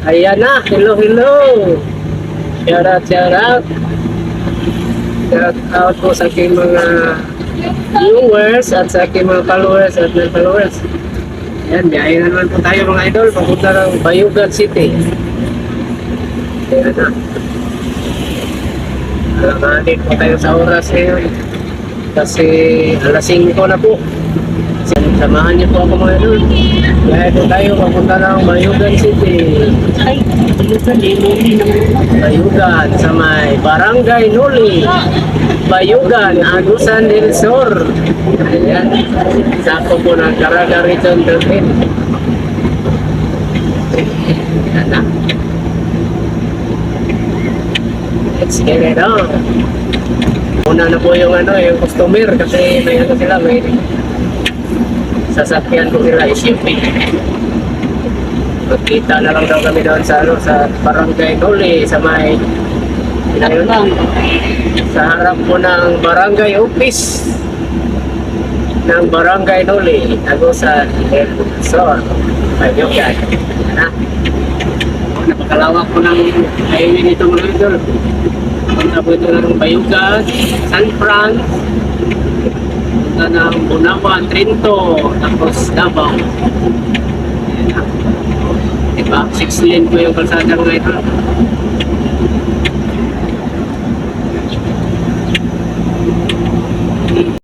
Ayan na, hello, hello. Shout out, shout out. Shout out po sa aking mga viewers at sa aking mga followers at mga followers. Ayan, biyahe na naman po tayo mga idol, papunta ng Bayugan City. Ayan na. Alamani po tayo sa oras ngayon. Kasi alas 5 na po. Samahan niyo po ako mga idol. Biyahe po tayo, papunta ng Bayugan City. Ay, limuli naman. Bayugan sa may Barangay Nuli. Bayugan, Agusan del Sur. Ayan. Sako po ng Caraga Region 13. Ayan na. Let's get it on. Una na po yung ano, yung customer kasi may ano sila, may sasakyan ko sila i-shipping. Magkita na lang daw kami doon sa ano sa Barangay Noli sa may ayun lang sa harap po ng Barangay Office ng Barangay Noli Agusan del Sur Bayugan na. Napakalawak po ng highway nito mga idol punta po ito ng Bayugan San Fran punta ng Bunawan, Trinto tapos Davao Ayan. Diba? Six lane po yung kalsada ito.